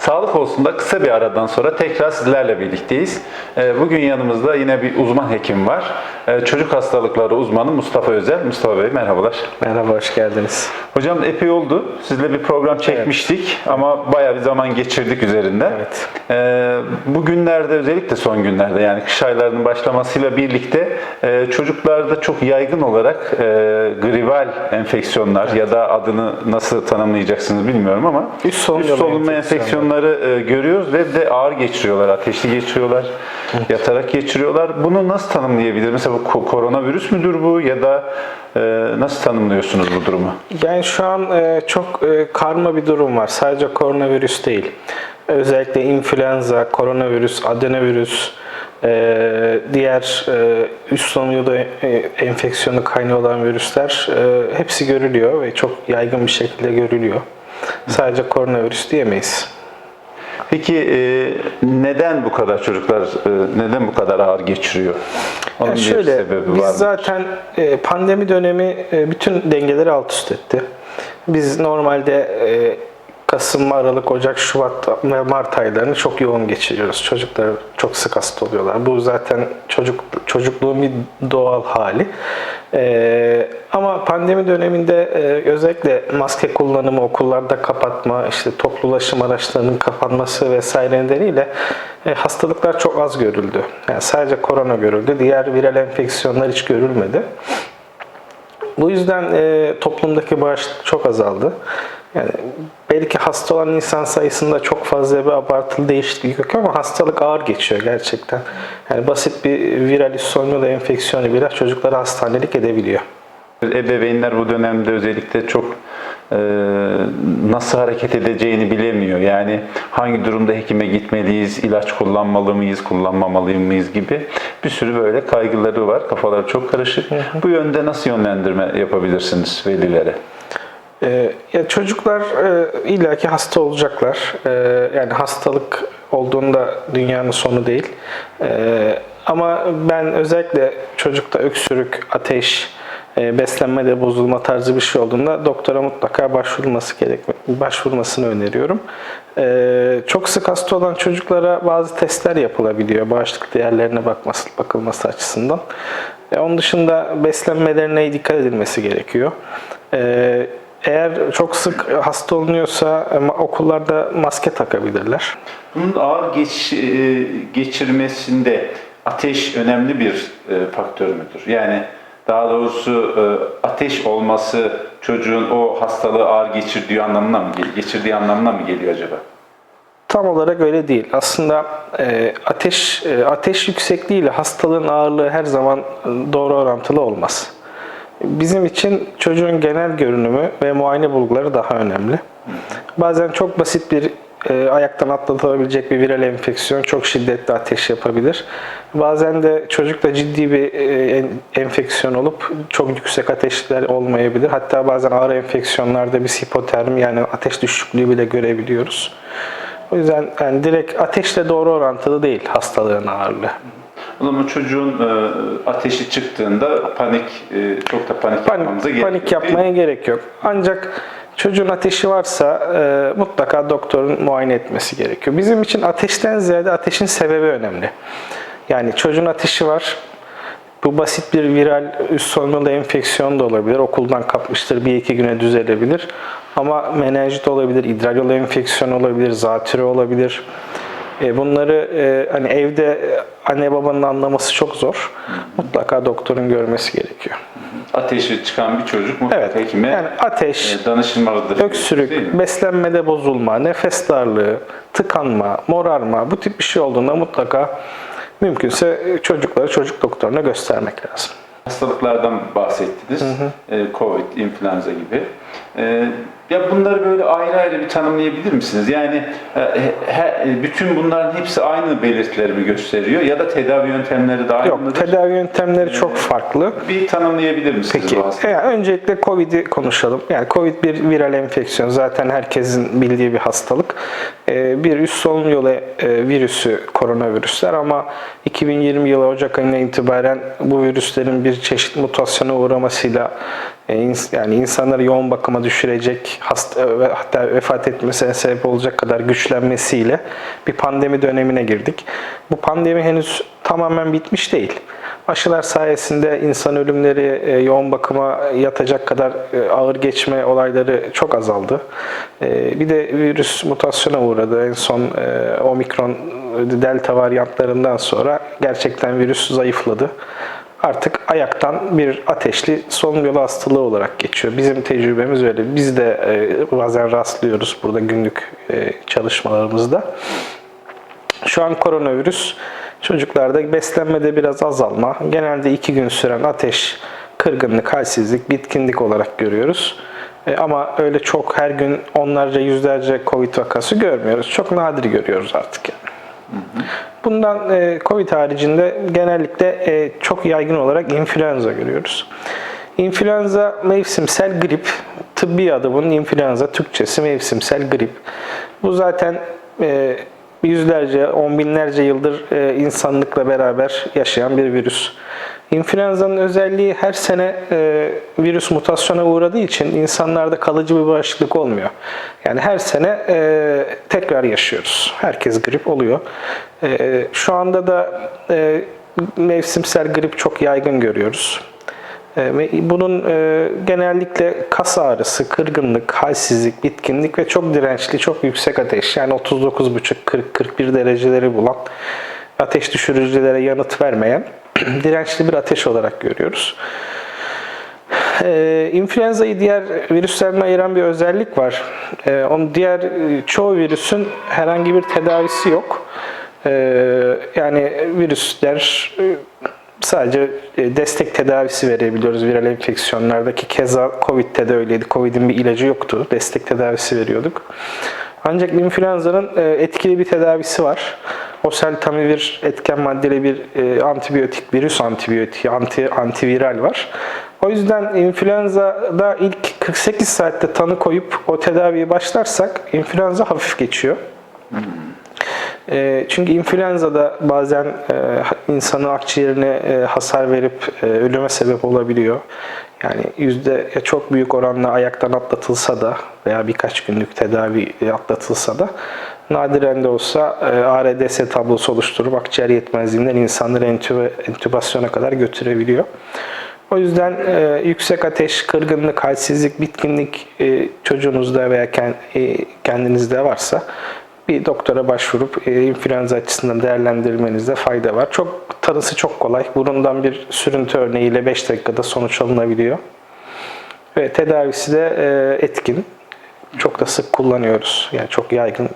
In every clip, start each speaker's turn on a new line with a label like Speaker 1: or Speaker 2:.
Speaker 1: Sağlık olsun da kısa bir aradan sonra tekrar sizlerle birlikteyiz. Ee, Bugün yanımızda yine bir uzman hekim var. Ee, Çocuk hastalıkları uzmanı Mustafa Özel. Mustafa Bey merhabalar.
Speaker 2: Merhaba, hoş geldiniz.
Speaker 1: Hocam epey oldu. Sizle bir program çekmiştik ama bayağı bir zaman geçirdik üzerinde.
Speaker 2: Evet.
Speaker 1: Ee, Bugünlerde özellikle son günlerde yani kış aylarının başlamasıyla birlikte e, çocuklarda çok yaygın olarak e, gribal enfeksiyonlar ya da adını nasıl tanımlayacaksınız bilmiyorum ama
Speaker 2: Üst
Speaker 1: solunma
Speaker 2: enfeksiyonları.
Speaker 1: enfeksiyonları e, görüyoruz ve de ağır geçiriyorlar, ateşli geçiriyorlar, yatarak geçiriyorlar. Bunu nasıl tanımlayabilir? Mesela bu ko- koronavirüs müdür bu ya da e, nasıl tanımlıyorsunuz bu durumu?
Speaker 2: Yani şu an e, çok e, karma bir durum var. Sadece koronavirüs değil. Özellikle influenza, koronavirüs, adenovirüs, e, diğer e, üst solunum yolu e, enfeksiyonu kaynağı olan virüsler e, hepsi görülüyor ve çok yaygın bir şekilde görülüyor. Sadece koronavirüs diyemeyiz.
Speaker 1: Peki e, neden bu kadar çocuklar e, neden bu kadar ağır geçiriyor? Onun
Speaker 2: Yani
Speaker 1: bir
Speaker 2: şöyle,
Speaker 1: sebebi
Speaker 2: biz
Speaker 1: var mı?
Speaker 2: zaten e, pandemi dönemi e, bütün dengeleri alt üst etti. Biz normalde e, Kasım, Aralık, Ocak, Şubat ve Mart aylarını çok yoğun geçiriyoruz. Çocuklar çok sık hasta oluyorlar. Bu zaten çocuk çocukluğun bir doğal hali. E, ama pandemi döneminde e, özellikle maske kullanımı, okullarda kapatma, işte toplu ulaşım araçlarının kapanması vesaire nedeniyle e, hastalıklar çok az görüldü. Yani sadece korona görüldü. Diğer viral enfeksiyonlar hiç görülmedi. Bu yüzden e, toplumdaki bağışıklık çok azaldı. Yani belki hasta olan insan sayısında çok fazla bir abartılı değişiklik yok ama hastalık ağır geçiyor gerçekten. Yani basit bir viral yolu enfeksiyonu bile çocukları hastanelik edebiliyor.
Speaker 1: Ebeveynler bu dönemde özellikle çok e, nasıl hareket edeceğini bilemiyor. Yani hangi durumda hekime gitmeliyiz, ilaç kullanmalı mıyız, kullanmamalı mıyız gibi bir sürü böyle kaygıları var. Kafaları çok karışık. Bu yönde nasıl yönlendirme yapabilirsiniz velilere?
Speaker 2: Ee, ya çocuklar e, illaki hasta olacaklar. Ee, yani hastalık olduğunda dünyanın sonu değil. Ee, ama ben özellikle çocukta öksürük, ateş, e, beslenmede bozulma tarzı bir şey olduğunda doktora mutlaka başvurulması gerek başvurmasını öneriyorum. Ee, çok sık hasta olan çocuklara bazı testler yapılabiliyor bağışıklık değerlerine bakması, bakılması açısından. E, onun dışında beslenmelerine dikkat edilmesi gerekiyor. Ee, eğer çok sık hasta olunuyorsa e, okullarda maske takabilirler.
Speaker 1: Bunun ağır geç, e, geçirmesinde ateş önemli bir e, faktör müdür? Yani daha doğrusu ateş olması çocuğun o hastalığı ağır geçirdiği anlamına mı gel- geçirdiği anlamına mı geliyor acaba?
Speaker 2: Tam olarak öyle değil. Aslında e, ateş e, ateş yüksekliği ile hastalığın ağırlığı her zaman doğru orantılı olmaz. Bizim için çocuğun genel görünümü ve muayene bulguları daha önemli. Bazen çok basit bir e, ayaktan atlatılabilecek bir viral enfeksiyon çok şiddetli ateş yapabilir. Bazen de çocukta ciddi bir e, en- enfeksiyon olup çok yüksek ateşler olmayabilir. Hatta bazen ağır enfeksiyonlarda bir hipotermi yani ateş düşüklüğü bile görebiliyoruz. O yüzden yani direkt ateşle doğru orantılı değil hastalığın ağırlığı.
Speaker 1: O zaman çocuğun e, ateşi çıktığında panik, e, çok da panik, yapmamıza
Speaker 2: Panik,
Speaker 1: gerek
Speaker 2: panik
Speaker 1: yok,
Speaker 2: yapmaya gerek yok. Ancak çocuğun ateşi varsa e, mutlaka doktorun muayene etmesi gerekiyor. Bizim için ateşten ziyade ateşin sebebi önemli. Yani çocuğun ateşi var. Bu basit bir viral üst solunum yolu enfeksiyon da olabilir. Okuldan kapmıştır. Bir iki güne düzelebilir. Ama menenjit olabilir, idrar yolu enfeksiyonu olabilir, zatürre olabilir. E, Bunları e, hani evde e, anne babanın anlaması çok zor. Mutlaka doktorun görmesi gerekiyor.
Speaker 1: Ateşi çıkan bir çocuk mutlaka
Speaker 2: Evet.
Speaker 1: hekime
Speaker 2: Yani ateş,
Speaker 1: danışılmalıdır.
Speaker 2: öksürük, beslenmede bozulma, nefes darlığı, tıkanma, morarma bu tip bir şey olduğunda mutlaka mümkünse çocukları çocuk doktoruna göstermek lazım.
Speaker 1: Hastalıklardan bahsettiniz. E, Covid, influenza gibi. E, Ya bunları böyle ayrı ayrı bir tanımlayabilir misiniz? Yani e, bütün bunların hepsi aynı belirtileri mi gösteriyor ya da tedavi yöntemleri de aynı
Speaker 2: Yok,
Speaker 1: mıdır?
Speaker 2: tedavi yöntemleri çok farklı.
Speaker 1: bir tanımlayabilir misiniz
Speaker 2: Peki,
Speaker 1: hastalığı?
Speaker 2: yani öncelikle Covid'i konuşalım. Yani Covid bir viral enfeksiyon. Zaten herkesin bildiği bir hastalık. Ee, bir üst solunum yolu e, virüsü koronavirüsler ama 2020 yılı Ocak ayına itibaren bu virüslerin bir çeşit mutasyona uğramasıyla e, yani insanları yoğun bakıma düşürecek hasta ve hatta vefat etmesine sebep olacak kadar güçlenmesiyle bir pandemi dönemine girdik. Bu pandemi henüz tamamen bitmiş değil. Aşılar sayesinde insan ölümleri e, yoğun bakıma yatacak kadar e, ağır geçme olayları çok azaldı. E, Bir de virüs mutasyona uğradı. En son e, omikron, e, delta varyantlarından sonra gerçekten virüs zayıfladı. Artık ayaktan bir ateşli solunum yolu hastalığı olarak geçiyor. Bizim tecrübemiz öyle. Biz de e, bazen rastlıyoruz burada günlük e, çalışmalarımızda. Şu an koronavirüs çocuklarda beslenmede biraz azalma, genelde iki gün süren ateş, kırgınlık, halsizlik, bitkinlik olarak görüyoruz. E, ama öyle çok her gün onlarca yüzlerce Covid vakası görmüyoruz. Çok nadir görüyoruz artık yani. Bundan e, Covid haricinde genellikle e, çok yaygın olarak influenza görüyoruz. İnfluenza mevsimsel grip, tıbbi adı bunun influenza, Türkçesi mevsimsel grip. Bu zaten e, yüzlerce, on binlerce yıldır e, insanlıkla beraber yaşayan bir virüs. İnfluenza'nın özelliği her sene e, virüs mutasyona uğradığı için insanlarda kalıcı bir bağışıklık olmuyor. Yani her sene e, tekrar yaşıyoruz. Herkes grip oluyor. E, şu anda da e, mevsimsel grip çok yaygın görüyoruz. E, Bunun e, genellikle kas ağrısı, kırgınlık, halsizlik, bitkinlik ve çok dirençli, çok yüksek ateş yani 39,5-40-41 dereceleri bulan ateş düşürücülere yanıt vermeyen dirençli bir ateş olarak görüyoruz. Ee, influenza'yı diğer virüslerden ayıran bir özellik var. Ee, onun diğer e, çoğu virüsün herhangi bir tedavisi yok. Ee, yani virüsler e, sadece e, destek tedavisi verebiliyoruz viral enfeksiyonlardaki. Keza Covid'de de öyleydi. Covid'in bir ilacı yoktu. Destek tedavisi veriyorduk. Ancak influenza'nın e, etkili bir tedavisi var. Oseltamivir etken maddeli bir e, antibiyotik, virüs antibiyotiği, anti, antiviral var. O yüzden influenza'da ilk 48 saatte tanı koyup o tedaviye başlarsak influenza hafif geçiyor. E, çünkü influenza'da bazen e, insanın akciğerine e, hasar verip e, ölüme sebep olabiliyor. Yani yüzde ya çok büyük oranla ayaktan atlatılsa da veya birkaç günlük tedavi e, atlatılsa da nadiren de olsa e, ARDS tablosu oluşturup akciğer yetmezliğinden insanları entübasyona kadar götürebiliyor. O yüzden e, yüksek ateş, kırgınlık, halsizlik, bitkinlik e, çocuğunuzda veya e, kendinizde varsa bir doktora başvurup e, influenza açısından değerlendirmenizde fayda var. Çok tanısı çok kolay. Burundan bir sürüntü örneğiyle 5 dakikada sonuç alınabiliyor. Ve tedavisi de e, etkin. Çok da sık kullanıyoruz. Yani çok yaygın,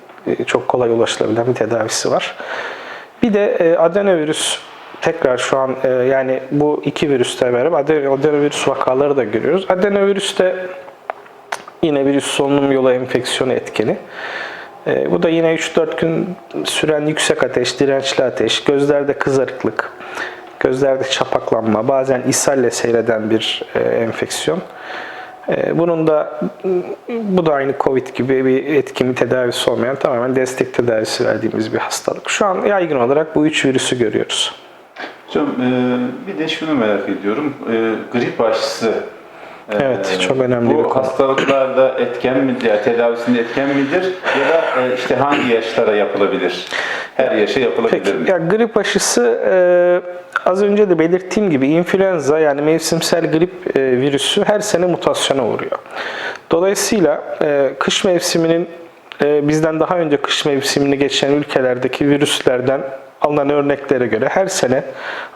Speaker 2: çok kolay ulaşılabilen bir tedavisi var. Bir de e, adenovirüs tekrar şu an e, yani bu iki virüste beraber adeno- adenovirüs vakaları da görüyoruz. Adenovirüs de yine bir üst solunum yolu enfeksiyonu etkeni. E, bu da yine 3-4 gün süren yüksek ateş, dirençli ateş, gözlerde kızarıklık, gözlerde çapaklanma, bazen ishalle seyreden bir e, enfeksiyon. E, bunun da bu da aynı Covid gibi bir etkin tedavisi olmayan tamamen destek tedavisi verdiğimiz bir hastalık. Şu an yaygın olarak bu üç virüsü görüyoruz.
Speaker 1: Hocam e, bir de şunu merak ediyorum. E, grip aşısı.
Speaker 2: Evet, çok önemli
Speaker 1: bu
Speaker 2: bir konu.
Speaker 1: hastalıklarda etken midir, yani tedavisinde etken midir ya da e, işte hangi yaşlara yapılabilir? Her yaşa yapılabilir
Speaker 2: Peki,
Speaker 1: mi?
Speaker 2: ya grip aşısı e, az önce de belirttiğim gibi influenza yani mevsimsel grip e, virüsü her sene mutasyona uğruyor. Dolayısıyla e, kış mevsiminin e, bizden daha önce kış mevsimini geçen ülkelerdeki virüslerden alınan örneklere göre her sene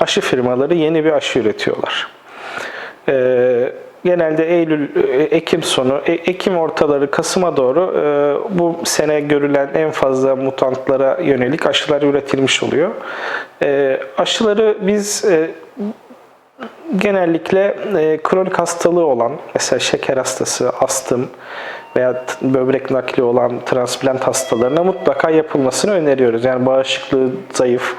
Speaker 2: aşı firmaları yeni bir aşı üretiyorlar. Ee, genelde Eylül, e, Ekim sonu, E- Ekim ortaları, Kasım'a doğru e, bu sene görülen en fazla mutantlara yönelik aşılar üretilmiş oluyor. Aşıları biz genellikle kronik hastalığı olan, mesela şeker hastası, astım veya böbrek nakli olan transplant hastalarına mutlaka yapılmasını öneriyoruz. Yani bağışıklığı zayıf,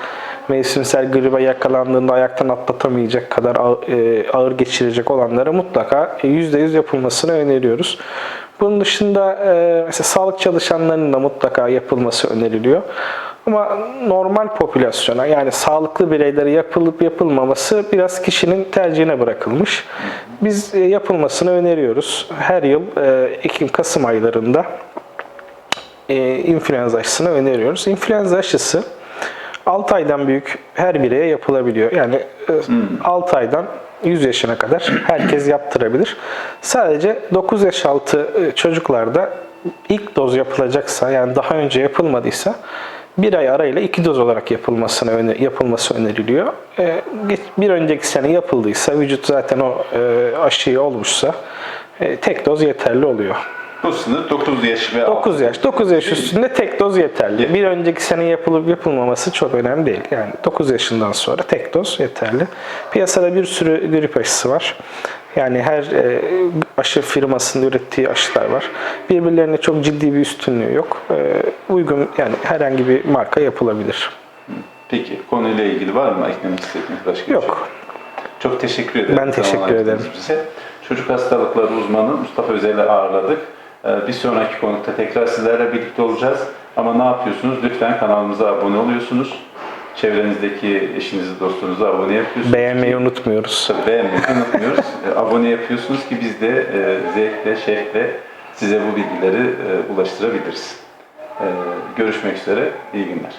Speaker 2: mevsimsel gribe yakalandığında ayaktan atlatamayacak kadar e, ağır geçirecek olanlara mutlaka e, %100 yapılmasını öneriyoruz. Bunun dışında e, mesela sağlık çalışanlarının da mutlaka yapılması öneriliyor. Ama normal popülasyona yani sağlıklı bireylere yapılıp yapılmaması biraz kişinin tercihine bırakılmış. Biz e, yapılmasını öneriyoruz. Her yıl e, Ekim-Kasım aylarında e, influenza aşısını öneriyoruz. İnfluenza aşısı 6 aydan büyük her bireye yapılabiliyor. Yani e, 6 aydan 100 yaşına kadar herkes yaptırabilir. Sadece 9 yaş altı e, çocuklarda ilk doz yapılacaksa yani daha önce yapılmadıysa bir ay arayla iki doz olarak yapılmasını öne- yapılması öneriliyor. E, Bir önceki sene yapıldıysa vücut zaten o e, aşıyı olmuşsa e, tek doz yeterli oluyor.
Speaker 1: Bu sınır 9 yaş ve
Speaker 2: 9 yaş. 9 yaş üstünde tek doz yeterli. Bir önceki sene yapılıp yapılmaması çok önemli değil. Yani 9 yaşından sonra tek doz yeterli. Piyasada bir sürü grip aşısı var. Yani her e, aşı firmasının ürettiği aşılar var. Birbirlerine çok ciddi bir üstünlüğü yok. E, uygun yani herhangi bir marka yapılabilir.
Speaker 1: Peki konuyla ilgili var mı eklemek istediğiniz başka bir şey?
Speaker 2: Yok.
Speaker 1: Çok teşekkür ederim.
Speaker 2: Ben teşekkür ederim.
Speaker 1: Bize. Çocuk hastalıkları uzmanı Mustafa Özel'i ağırladık. Ee, Bir sonraki konukta tekrar sizlerle birlikte olacağız. Ama ne yapıyorsunuz? Lütfen kanalımıza abone oluyorsunuz. Çevrenizdeki eşinizi, dostunuzu abone yapıyorsunuz.
Speaker 2: Beğenmeyi unutmuyoruz.
Speaker 1: Tabii beğenmeyi unutmuyoruz. E, abone yapıyorsunuz ki biz de e, zevkle, şevkle size bu bilgileri e, ulaştırabiliriz. E, görüşmek üzere. İyi günler.